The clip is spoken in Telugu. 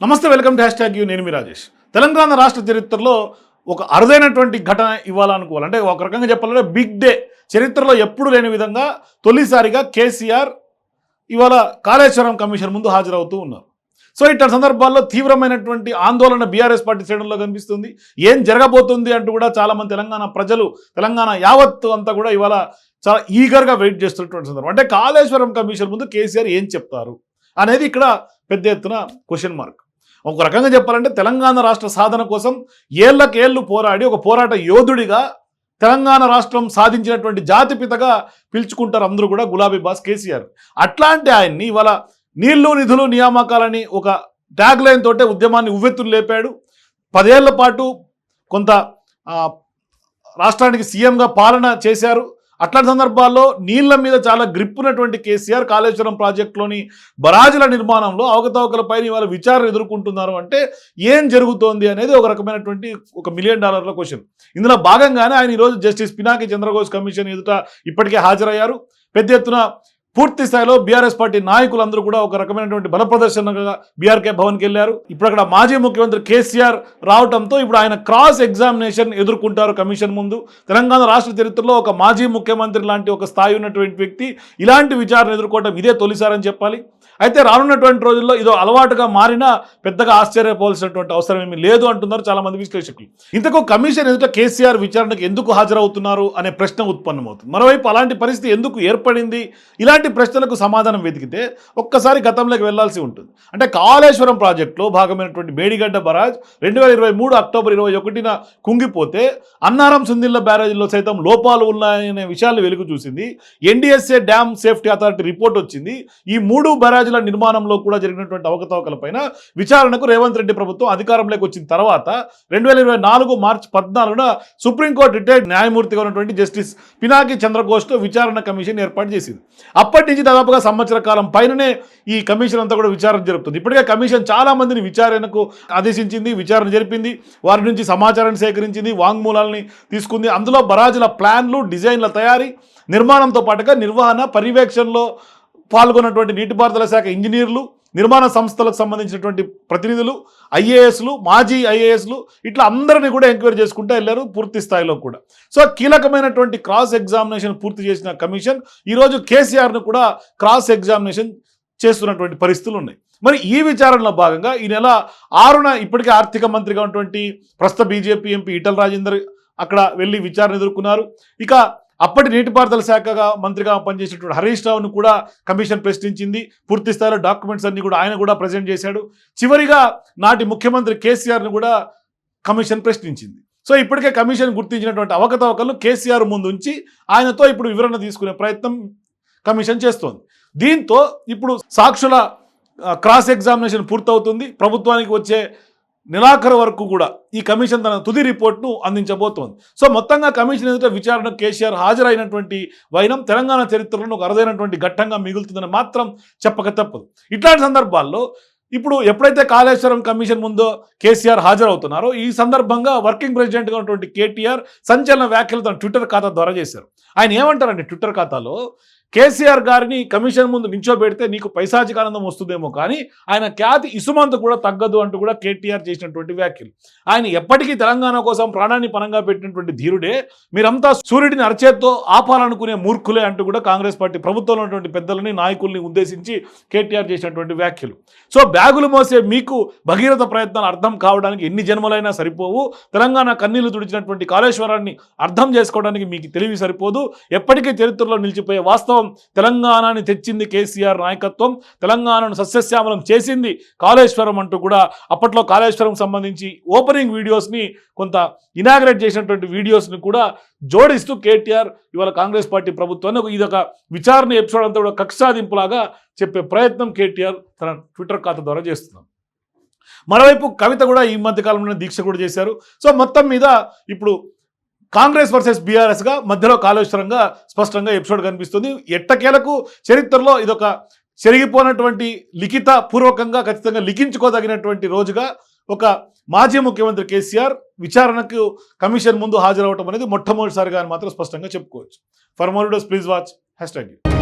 నమస్తే welcome to hashtag U నేను మీ రాజేష్. తెలంగాణ రాష్ట్ర చరిత్రలో ఒక అరుదైనటువంటి ఘటన ఇవ్వాలనుకోవాలి. అంటే ఒక రకంగా చెప్పాలంటే బిగ్ డే. చరిత్రలో ఎప్పుడు లేని విధంగా తొలిసారిగా కేసీఆర్ ఇవాళ కాళేశ్వరం కమిషన్ ముందు హాజరవుతూ ఉన్నారు. సో ఇట్లాంటి సందర్భాల్లో తీవ్రమైనటువంటి ఆందోళన బీఆర్ఎస్ పార్టీ శ్రేణుల్లో కనిపిస్తుంది. ఏం జరగబోతుంది అంటూ కూడా చాలామంది తెలంగాణ ప్రజలు తెలంగాణ యావత్తు అంతా కూడా ఇవాళ చాలా ఈగర్గా వెయిట్ చేస్తున్నటువంటి సందర్భం. అంటే కాళేశ్వరం కమిషన్ ముందు కేసీఆర్ ఏం చెప్తారు అనేది ఇక్కడ పెద్ద ఎత్తున క్వశ్చన్ మార్క్ ఒక రకంగా చెప్పాలంటే తెలంగాణ రాష్ట్ర సాధన కోసం ఏళ్ళకేళ్ళు పోరాడి ఒక పోరాట యోధుడిగా తెలంగాణ రాష్ట్రం సాధించినటువంటి జాతిపితగా పిలుచుకుంటారు అందరూ కూడా గులాబీ బాస్ కేసీఆర్. అట్లాంటి ఆయన్ని ఇవాళ నీళ్ళు నిధులు నియామకాలని ఒక ట్యాగ్ లైన్ తోటే ఉద్యమాన్ని ఉవ్వెత్తులు లేపాడు. పదేళ్ళ పాటు కొంత రాష్ట్రానికి సీఎంగా పాలన చేశారు. అట్లాంటి సందర్భాల్లో నీళ్ళ మీద చాలా గ్రిప్ ఉన్నటువంటి కేసీఆర్ కాళేశ్వరం ప్రాజెక్టులోని బరాజుల నిర్మాణంలో అవకతవకలపైన ఇవాళ విచారణ ఎదుర్కొంటున్నారు అంటే ఏం జరుగుతోంది అనేది ఒక రకమైనటువంటి ఒక మిలియన్ డాలర్ల క్వశ్చన్ ఇందులో భాగంగానే ఆయన ఈరోజు జస్టిస్ పినాకి చంద్రఘోష్ కమిషన్ ఎదుట ఇప్పటికే హాజరయ్యారు. పెద్ద ఎత్తున పూర్తి స్థాయిలో బీఆర్ఎస్ పార్టీ నాయకులందరూ కూడా ఒక రకమైనటువంటి బలప్రదర్శనగా బీఆర్కే భవన్కి వెళ్ళారు. ఇప్పుడు అక్కడ మాజీ ముఖ్యమంత్రి కేసీఆర్ రావడంతో ఇప్పుడు ఆయన క్రాస్ ఎగ్జామినేషన్ ఎదుర్కొంటారు కమిషన్ ముందు. తెలంగాణ రాష్ట్ర చరిత్రలో ఒక మాజీ ముఖ్యమంత్రి లాంటి ఒక స్థాయి ఉన్నటువంటి వ్యక్తి ఇలాంటి విచారణ ఎదుర్కోవడం ఇదే తొలిసారని చెప్పాలి. అయితే రానున్నటువంటి రోజుల్లో ఇదో అలవాటుగా మారినా పెద్దగా ఆశ్చర్యపోవాల్సినటువంటి అవసరం ఏమీ లేదు అంటున్నారు చాలా మంది విశ్లేషకులు. ఇంతకు కమిషన్ ఎదుట కేసీఆర్ విచారణకు ఎందుకు హాజరవుతున్నారు అనే ప్రశ్న ఉత్పన్నమవుతుంది. మరోవైపు అలాంటి పరిస్థితి ఎందుకు ఏర్పడింది? ఇలాంటి ప్రశ్నలకు సమాధానం వెతికితే ఒక్కసారి గతంలోకి వెళ్ళాల్సి ఉంటుంది. అంటే కాళేశ్వరం ప్రాజెక్టులో భాగమైనటువంటి మేడిగడ్డ బరాజ్ రెండు వేల ఇరవై మూడు అక్టోబర్ ఇరవై ఒకటిన కుంగిపోతే అన్నారం సుందిల్ల బ్యారేజ్లో సైతం లోపాలు ఉన్నాయనే విషయాలు వెలుగు చూసింది. NDSA dam safety authority report వచ్చింది. ఈ మూడు బ్యారేజ్ల నిర్మాణంలో కూడా జరిగినటువంటి అవకతవకలపైన విచారణకు రేవంత్ రెడ్డి ప్రభుత్వం అధికారంలోకి వచ్చిన తర్వాత రెండు వేల ఇరవై నాలుగు మార్చి పద్నాలుగున సుప్రీంకోర్టు రిటైర్డ్ న్యాయమూర్తిగా ఉన్నటువంటి జస్టిస్ పినాకి చంద్రఘోష్తో విచారణ కమిషన్ ఏర్పాటు చేసింది. అప్పటి నుంచి దాదాపుగా సంవత్సర కాలం పైననే ఈ కమిషన్ అంతా కూడా విచారణ జరుపుతుంది. ఇప్పటికే కమిషన్ చాలా మందిని విచారణకు ఆదేశించింది విచారణ జరిపింది వారి నుంచి సమాచారాన్ని సేకరించింది వాంగ్మూలాలని తీసుకుంది. అందులో బరాజుల ప్లాన్లు డిజైన్ల తయారీ నిర్మాణంతో పాటుగా నిర్వహణ పర్యవేక్షణలో పాల్గొన్నటువంటి నీటిపారుదల శాఖ ఇంజనీర్లు నిర్మాణ సంస్థలకు సంబంధించినటువంటి ప్రతినిధులు ఐఏఎస్లు మాజీ ఐఏఎస్లు ఇట్లా అందరినీ కూడా ఎంక్వైరీ చేసుకుంటూ వెళ్ళారు పూర్తి స్థాయిలో కూడా. సో కీలకమైనటువంటి క్రాస్ ఎగ్జామినేషన్ పూర్తి చేసిన కమిషన్ ఈరోజు కేసీఆర్ను కూడా క్రాస్ ఎగ్జామినేషన్ చేస్తున్నటువంటి పరిస్థితులు ఉన్నాయి. మరి ఈ విచారణలో భాగంగా ఈ నెల ఆరున ఇప్పటికే ఆర్థిక మంత్రిగా ఉన్నటువంటి ప్రస్తుత బీజేపీ ఎంపీ ఈటల రాజేందర్ అక్కడ వెళ్ళి విచారణ ఎదుర్కొన్నారు. ఇక అప్పటి నీటిపారుదల శాఖగా మంత్రిగా పనిచేసినటువంటి హరీష్ రావును కూడా కమిషన్ ప్రశ్నించింది. పూర్తి స్థాయిలో డాక్యుమెంట్స్ అన్ని కూడా ఆయన కూడా ప్రజెంట్ చేశాడు. చివరిగా నాటి ముఖ్యమంత్రి కేసీఆర్ను కూడా కమిషన్ ప్రశ్నించింది. సో ఇప్పటికే కమిషన్ గుర్తించినటువంటి అవకతవకలను కేసీఆర్ ముందుంచి ఆయనతో ఇప్పుడు వివరణ తీసుకునే ప్రయత్నం కమిషన్ చేస్తోంది. దీంతో ఇప్పుడు సాక్షుల క్రాస్ ఎగ్జామినేషన్ పూర్తవుతుంది. ప్రభుత్వానికి వచ్చే నెలాఖరు వరకు కూడా ఈ కమిషన్ తన తుది రిపోర్ట్ను అందించబోతోంది. సో మొత్తంగా కమిషన్ ఎదుట విచారణ కేసీఆర్ హాజరైనటువంటి వైనం తెలంగాణ చరిత్రలో ఒక అరుదైనటువంటి ఘట్టంగా మిగులుతుందని మాత్రం చెప్పక తప్పదు. ఇట్లాంటి సందర్భాల్లో ఇప్పుడు ఎప్పుడైతే కాళేశ్వరం కమిషన్ ముందో కేసీఆర్ హాజరవుతున్నారో ఈ సందర్భంగా వర్కింగ్ ప్రెసిడెంట్గా ఉన్నటువంటి కేటీఆర్ సంచలన వ్యాఖ్యలు తన ట్విట్టర్ ఖాతా ద్వారా చేశారు. ఆయన ఏమంటారండి ట్విట్టర్ ఖాతాలో కేసీఆర్ గారిని కమిషన్ ముందు నించోబెడితే నీకు పైశాచికానందం వస్తుందేమో కానీ ఆయన ఖ్యాతి ఇసుమంత కూడా తగ్గదు అంటూ కూడా కేటీఆర్ చేసినటువంటి వ్యాఖ్యలు. ఆయన ఎప్పటికీ తెలంగాణ కోసం ప్రాణాన్ని పనంగా పెట్టినటువంటి ధీరుడే. మీరంతా సూర్యుడిని అరచేత్తో ఆపాలనుకునే మూర్ఖులే అంటూ కూడా కాంగ్రెస్ పార్టీ ప్రభుత్వంలో ఉన్నటువంటి పెద్దలని నాయకుల్ని ఉద్దేశించి కేటీఆర్ చేసినటువంటి వ్యాఖ్యలు. సో బ్యాగులు మోసే మీకు భగీరథ ప్రయత్నాలు అర్థం కావడానికి ఎన్ని జన్మలైనా సరిపోవు. తెలంగాణ కన్నీళ్ళు తుడిచినటువంటి కాళేశ్వరాన్ని అర్థం చేసుకోవడానికి మీకు తెలివి సరిపోదు. ఎప్పటికీ చరిత్రలో నిలిచిపోయే వాస్తవం తెలంగాణని తెచ్చింది కేసీఆర్ నాయకత్వం. తెలంగాణను సస్యశ్యామలం చేసింది కాళేశ్వరం అంటూ కూడా అప్పట్లో కాళేశ్వరం సంబంధించి ఓపెనింగ్ వీడియోస్ని కొంత ఇనాగ్రేట్ చేసినటువంటి వీడియోస్ని కూడా జోడిస్తూ కేటీఆర్ ఇవాళ కాంగ్రెస్ పార్టీ ప్రభుత్వాన్ని ఒక- ఇదొక విచారణ ఎపిసోడ్ అంతా కూడా కక్షాదింపులాగా చెప్పే ప్రయత్నం కేటీఆర్ తన ట్విట్టర్ ఖాతా ద్వారా చేస్తున్నాం. మరోవైపు కవిత కూడా ఈ మధ్య కాలంలో దీక్ష కూడా చేశారు. సో మొత్తం మీద ఇప్పుడు కాంగ్రెస్ వర్సెస్ బీఆర్ఎస్గా మధ్యలో కాళేశ్వరంగా స్పష్టంగా ఎపిసోడ్ కనిపిస్తుంది. ఎట్టకేలకు చరిత్రలో ఇదొక చెరిగిపోయినటువంటి లిఖిత పూర్వకంగా ఖచ్చితంగా లిఖించుకోదగినటువంటి రోజుగా ఒక మాజీ ముఖ్యమంత్రి కేసీఆర్ విచారణకు కమిషన్ ముందు హాజరవటం అనేది మొట్టమొదటిసారిగా అని మాత్రం స్పష్టంగా చెప్పుకోవచ్చు. For more those please watch hashtag